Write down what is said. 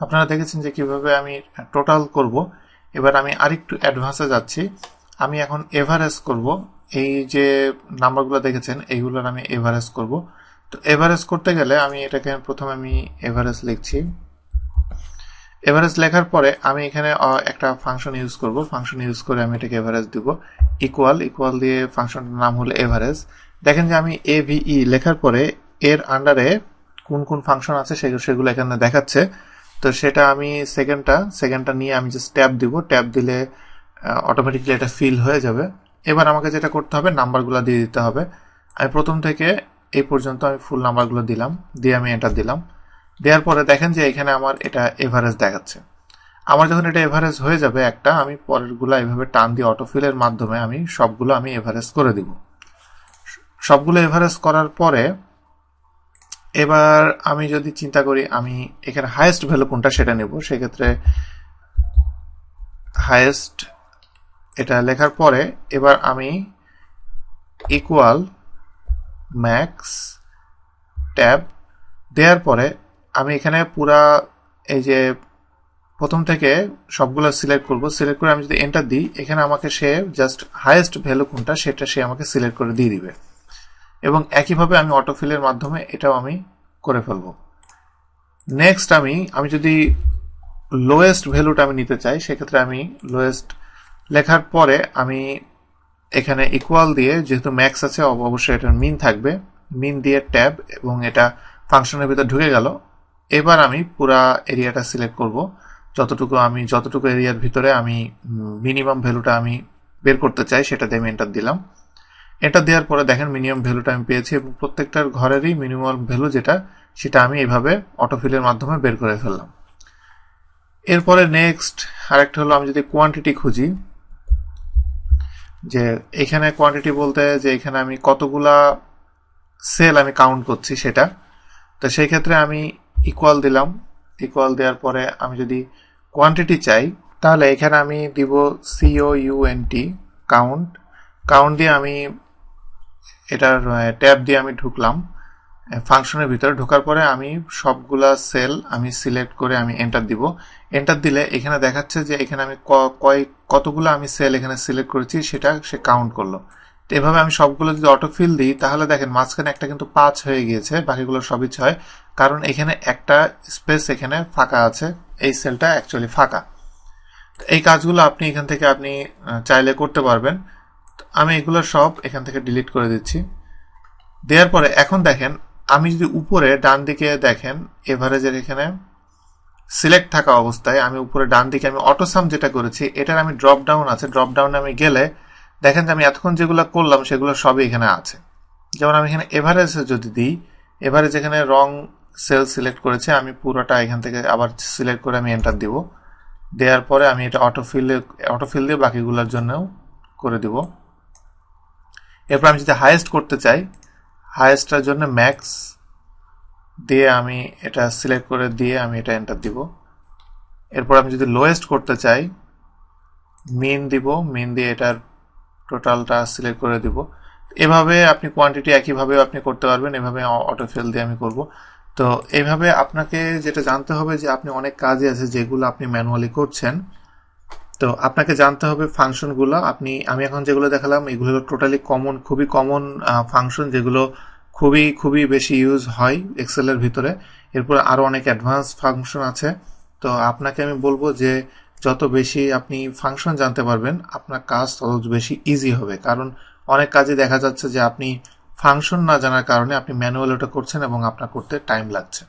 আপনারা দেখেছেন যে কীভাবে আমি টোটাল করব। এবার আমি আরেকটু অ্যাডভান্সে যাচ্ছি। আমি এখন এভারেজ করব। এই যে নাম্বারগুলো দেখেছেন, এইগুলোর আমি এভারেজ করব। তো এভারেজ করতে গেলে আমি এটাকে প্রথমে আমি এভারেজ লিখছি। এভারেজ লেখার পরে আমি এখানে একটা ফাংশন ইউজ করব। ফাংশন ইউজ করে আমি এটাকে এভারেজ দিব। ইকুয়াল ইকুয়াল দিয়ে ফাংশনটার নাম হলো এভারেজ দেখেন যে আমি এভিই লেখার পরে এর আন্ডারে কোন কোন ফাংশন আছে সেগুলো এখানে দেখাচ্ছে। তো সেটা আমি সেকেন্ডটা সেকেন্ডটা নিয়ে আমি জাস্ট ট্যাপ দিব। ট্যাপ দিলে অটোমেটিকলি এটা ফিল হয়ে যাবে। এবার আমাকে যেটা করতে হবে নাম্বারগুলো দিয়ে দিতে হবে। আমি প্রথম থেকে এই পর্যন্ত আমি ফুল নাম্বারগুলো দিলাম, দিয়ে আমি এটা দিলাম। দেওয়ার পরে দেখেন যে এখানে আমার এটা এভারেজ দেখাচ্ছে। আমার যখন এটা এভারেজ হয়ে যাবে একটা, আমি পরেরগুলো এভাবে টান দিয়ে অটোফিলের মাধ্যমে আমি সবগুলো আমি এভারেজ করে দিব। সবগুলো এভারেজ করার পরে এবার আমি যদি চিন্তা করি, আমি এখানে হাইয়েস্ট ভ্যালু কোনটা সেটা নেব, সেক্ষেত্রে হাইয়েস্ট এটা লেখার পরে এবার আমি ইকুয়াল ম্যাক্স ট্যাব দেওয়ার পরে আমি এখানে পুরা এই যে প্রথম থেকে সবগুলো সিলেক্ট করব। সিলেক্ট করে আমি যদি এন্টার দিই, এখানে আমাকে সে জাস্ট হাইয়েস্ট ভ্যালু কোনটা সেটা সে আমাকে সিলেক্ট করে দিয়ে দিবে। এবং একইভাবে আমি অটোফিলের মাধ্যমে এটাও আমি করে ফেলব। নেক্সট আমি আমি যদি লোয়েস্ট ভ্যালুটা আমি নিতে চাই, সেক্ষেত্রে আমি লোয়েস্ট লেখার পরে আমি এখানে ইকুয়াল দিয়ে, যেহেতু ম্যাক্স আছে অবশ্যই এটার মিন থাকবে। মিন দিয়ে ট্যাব এবং এটা ফাংশনের ভিতর ঢুকে গেল। এবার আমি পুরা এরিয়াটা সিলেক্ট করব। যতটুকু আমি, যতটুকু এরিয়ার ভিতরে আমি মিনিমাম ভ্যালুটা আমি বের করতে চাই, সেটা দিয়ে আমি এন্টার দিলাম। এটা দেওয়ার পরে দেখেন মিনিমাম ভ্যালুটা আমি পেয়েছি এবং প্রত্যেকটার ঘরেরই মিনিমাম ভ্যালু যেটা, সেটা আমি এইভাবে অটোফিলের মাধ্যমে বের করে ফেললাম। এরপরে নেক্সট আরেকটা হলো আমি যদি কোয়ান্টিটি খুঁজি, যে এখানে কোয়ান্টিটি বলতে যে এখানে আমি কতগুলা সেল আমি কাউন্ট করছি সেটা, তো সেই ক্ষেত্রে আমি ইকুয়াল দিলাম। ইকুয়াল দেওয়ার পরে আমি যদি কোয়ান্টিটি চাই, তাহলে এখানে আমি দিব সিও ইউএনটি কাউন্ট কাউন্ট দিয়ে আমি এটার ট্যাব দিয়ে আমি ঢুকলাম। ফাংশনের ভিতরে ঢোকার পরে আমি সবগুলা সেল আমি সিলেক্ট করে আমি এন্টার দিব। এন্টার দিলে এখানে দেখাচ্ছে যে এখানে আমি কয়, কতগুলো আমি সেল এখানে সিলেক্ট করেছি, সেটা সে কাউন্ট করল। তো এভাবে আমি সবগুলো যদি অটোফিল দিই, তাহলে দেখেন মাঝখানে একটা কিন্তু পাঁচ হয়ে গিয়েছে, বাকিগুলো সবই ছয়। কারণ এখানে একটা স্পেস এখানে ফাঁকা আছে, এই সেলটা অ্যাকচুয়ালি ফাঁকা। এই কাজগুলো আপনি এখান থেকে আপনি চাইলে করতে পারবেন। আমি এগুলো সব এখান থেকে ডিলিট করে দিচ্ছি। দেওয়ার পরে এখন দেখেন, আমি যদি উপরে ডান দিকে দেখেন এভারেজের এখানে সিলেক্ট থাকা অবস্থায় আমি উপরে ডান দিকে আমি অটোসাম যেটা করেছি, এটার আমি ড্রপ ডাউন আছে। ড্রপ ডাউনে আমি গেলে দেখেন যে আমি এতক্ষণ যেগুলো করলাম সেগুলো সবই এখানে আছে। যেমন আমি এখানে এভারেজ যদি দিই এভারেজ এখানে রং সেল সিলেক্ট করেছে, আমি পুরোটা এখান থেকে আবার সিলেক্ট করে আমি এন্টার দিব। দেওয়ার পরে আমি এটা অটোফিল অটোফিল দিয়ে বাকিগুলোর জন্যও করে দিব। এরপর আমি যদি হায়েস্ট করতে চাই হাইয়েস্টটার জন্য ম্যাক্স দিয়ে আমি এটা সিলেক্ট করে দিয়ে আমি এটা এন্টার দিব। এরপর আমি যদি লোয়েস্ট করতে চাই মিন দিব মিন দিয়ে এটার টোটালটা সিলেক্ট করে দিব। এভাবে আপনি কোয়ান্টিটি একইভাবে আপনি করতে পারবেন, এভাবে অটোফিল দিয়ে আমি করব। তো এইভাবে আপনাকে যেটা জানতে হবে যে আপনি অনেক কাজই আছে যেগুলো আপনি ম্যানুয়ালি করছেন। তো আপনাকে জানতে হবে ফাংশনগুলো আপনি, আমি এখন যেগুলো দেখালাম, এগুলো টোটালি কমন খুবই কমন ফাংশন যেগুলো খুবই খুবই বেশি ইউজ হয় এক্সেলের ভিতরে। এরপর আরও অনেক অ্যাডভান্স ফাংশন আছে। তো আপনাকে আমি বলব যে, যত বেশি আপনি ফাংশন জানতে পারবেন, আপনার কাজ তত বেশি ইজি হবে। কারণ অনেক কাজে দেখা যাচ্ছে যে, আপনি ফাংশন না জানার কারণে আপনি ম্যানুয়াল ওটা করছেন এবং আপনার করতে টাইম লাগছে।